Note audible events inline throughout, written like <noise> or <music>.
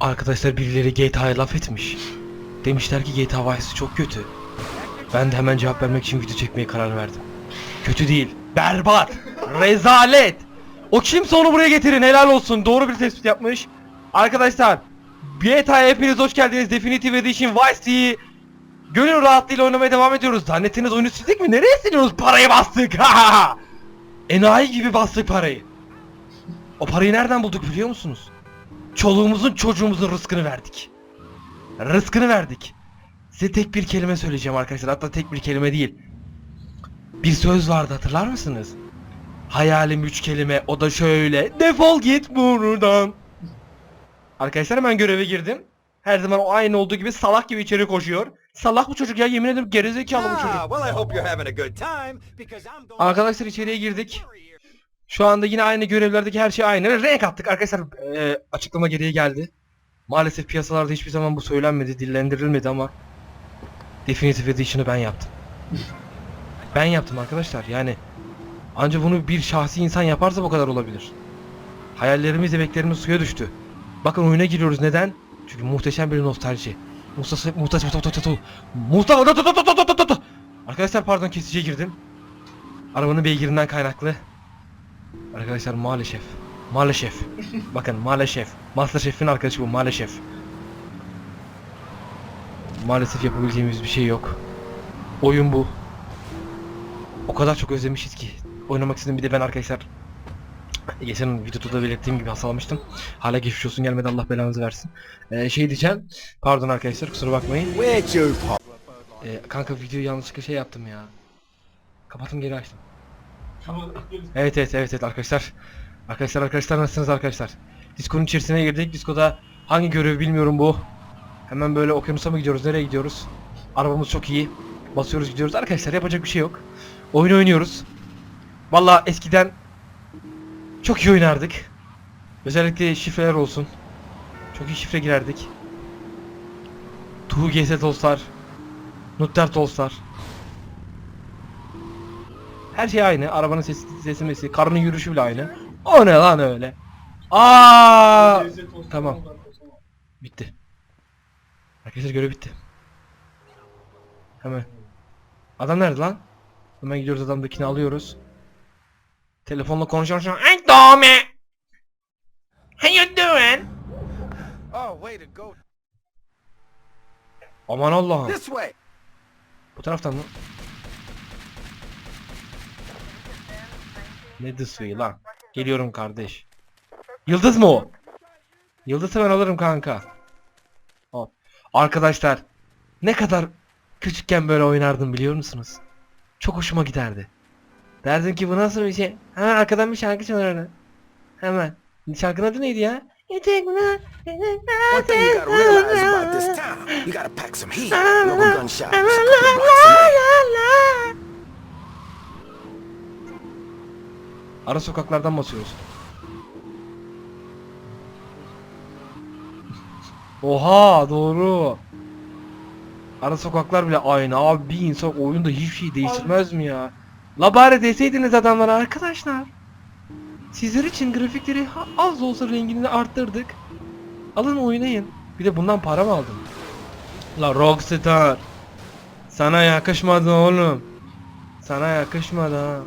Arkadaşlar birileri GTA'ya laf etmiş. Demişler ki GTA Vice çok kötü. Ben de hemen cevap vermek için video çekmeye karar verdim. Kötü değil. Berbat. Rezalet. O kimse onu buraya getirin helal olsun. Doğru bir tespit yapmış. Arkadaşlar GTA'ya hepiniz hoş geldiniz. Definitive Edition Vice City'yi gönül rahatlığıyla oynamaya devam ediyoruz. Zannettiniz oyunu sildik mi? Nereye siliyoruz? Parayı bastık. <laughs> Enayi gibi bastık parayı. O parayı nereden bulduk biliyor musunuz? Çoluğumuzun çocuğumuzun rızkını verdik. Rızkını verdik. Size tek bir kelime söyleyeceğim arkadaşlar. Hatta tek bir kelime değil. Bir söz vardı hatırlar mısınız? Hayalim üç kelime o da şöyle. Defol git buradan. Arkadaşlar hemen göreve girdim. Her zaman o aynı olduğu gibi salak gibi içeri koşuyor. Salak bu çocuk ya yemin ederim gerizekalı bu çocuk. Ah, going. Arkadaşlar içeriye girdik. Şu anda yine aynı görevlerdeki her şey aynı. Renk attık arkadaşlar. Ee, açıklama geriye geldi. Maalesef piyasalarda hiçbir zaman bu söylenmedi, dillendirilmedi ama Definitive Edition'ı ben yaptım. ben yaptım arkadaşlar. Yani ancak bunu bir şahsi insan yaparsa bu kadar olabilir. Hayallerimiz, emeklerimiz suya düştü. Bakın oyuna giriyoruz neden? Çünkü muhteşem bir nostalji. Mustafa Mustafa Mustafa Arkadaşlar pardon kesiciye girdim. Arabanın beygirinden kaynaklı. Arkadaşlar maalesef. Maalesef. Bakın maalesef. Masterchef'in arkadaşı bu maalesef. Maalesef yapabileceğimiz bir şey yok. Oyun bu. O kadar çok özlemişiz ki. Oynamak istedim bir de ben arkadaşlar. Geçen videoda da belirttiğim gibi hastalanmıştım. Hala geçmiş olsun gelmedi Allah belanızı versin. Ee, şey diyeceğim. Pardon arkadaşlar kusura bakmayın. Ee, kanka videoyu yanlışlıkla şey yaptım ya. Kapattım geri açtım. Evet evet evet evet arkadaşlar. Arkadaşlar arkadaşlar nasılsınız arkadaşlar? Disco'nun içerisine girdik. Disco'da hangi görevi bilmiyorum bu. Hemen böyle okyanusa mı gidiyoruz? Nereye gidiyoruz? Arabamız çok iyi. Basıyoruz gidiyoruz. Arkadaşlar yapacak bir şey yok. Oyun oynuyoruz. Valla eskiden çok iyi oynardık. Özellikle şifreler olsun. Çok iyi şifre girerdik. Tuğ GS Tolstar. Nutter Tolstar. Her şey aynı. Arabanın sesi, sesi mesi, karının yürüyüşü bile aynı. O ne lan öyle? Aa! Tamam. Bitti. Arkadaşlar görev bitti. Hemen. Adam nerede lan? Hemen gidiyoruz adamdakini alıyoruz. Telefonla konuşuyoruz. Ay Tommy. How you doing? Oh, way to go. Aman Allah'ım. Bu taraftan mı? Ne way lan? Geliyorum kardeş. Yıldız mı o? Yıldız'ı ben alırım kanka. Al. Arkadaşlar ne kadar küçükken böyle oynardım biliyor musunuz? Çok hoşuma giderdi. Derdim ki bu nasıl bir şey? Hemen arkadan bir şarkı çalardı. Hemen. Şarkının adı neydi ya? You take me One thing you gotta realize about this town, you gotta pack some heat. Local gun Ara sokaklardan basıyoruz. Oha doğru. Ara sokaklar bile aynı abi bir insan oyunda hiçbir şey değiştirmez mi ya? La bari deseydiniz adamlara arkadaşlar. Sizler için grafikleri az olsa rengini arttırdık. Alın oynayın. Bir de bundan para mı aldın? La Rockstar. Sana yakışmadı oğlum. Sana yakışmadı ha.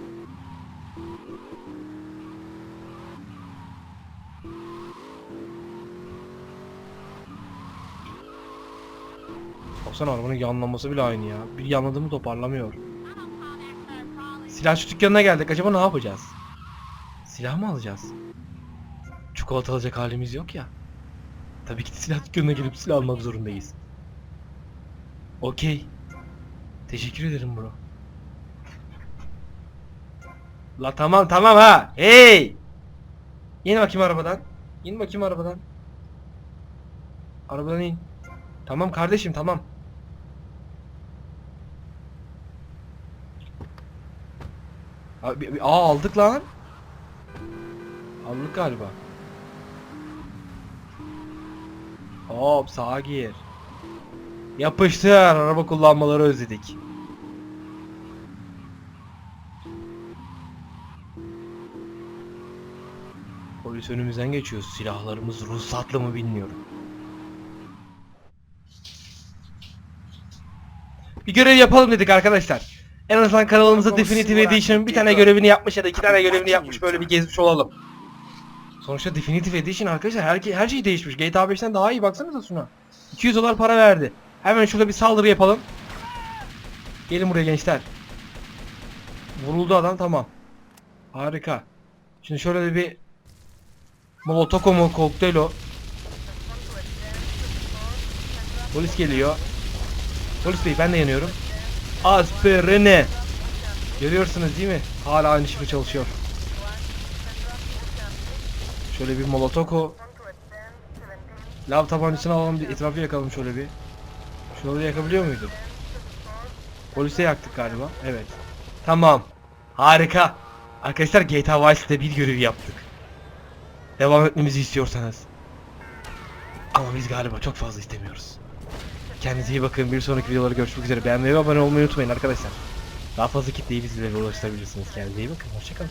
Baksana arabanın yanlaması bile aynı ya. Bir yanladığımı toparlamıyor. Silahçı dükkanına geldik. Acaba ne yapacağız? Silah mı alacağız? Çikolata alacak halimiz yok ya. Tabii ki silah dükkanına gelip silah almak zorundayız. Okey. Teşekkür ederim bro. La tamam tamam ha. Hey! İn bakayım arabadan. İn bakayım arabadan. Arabadan in. Tamam kardeşim tamam. Abi, aa aldık lan. Aldık galiba. Hop sağa gir. Yapıştır. Araba kullanmaları özledik. Polis önümüzden geçiyor. Silahlarımız ruhsatlı mı bilmiyorum. Bir görev yapalım dedik arkadaşlar. En azından kanalımızda Definitive Edition bir tane görevini yapmış ya da iki tane görevini yapmış böyle bir gezmiş olalım. Sonuçta Definitive Edition arkadaşlar her, her şey değişmiş. GTA 5'ten daha iyi baksanıza şuna. 200 dolar para verdi. Hemen şurada bir saldırı yapalım. Gelin buraya gençler. Vuruldu adam tamam. Harika. Şimdi şöyle bir Molotoko mu kokteyl o. Polis geliyor. Polis bey ben de yanıyorum. Aspirini. Görüyorsunuz değil mi? Hala aynı şifre çalışıyor. Şöyle bir molotoko. Lav tabancasını alalım bir etrafı yakalım şöyle bir. Şurada yakabiliyor muydu? Polise yaktık galiba. Evet. Tamam. Harika. Arkadaşlar GTA Vice'de bir görev yaptık. Devam etmemizi istiyorsanız. Ama biz galiba çok fazla istemiyoruz. Kendinize iyi bakın. Bir sonraki videolarda görüşmek üzere. Beğenmeyi ve abone olmayı unutmayın arkadaşlar. Daha fazla kitleyi bizlere ulaştırabilirsiniz. Kendinize iyi bakın. Hoşçakalın.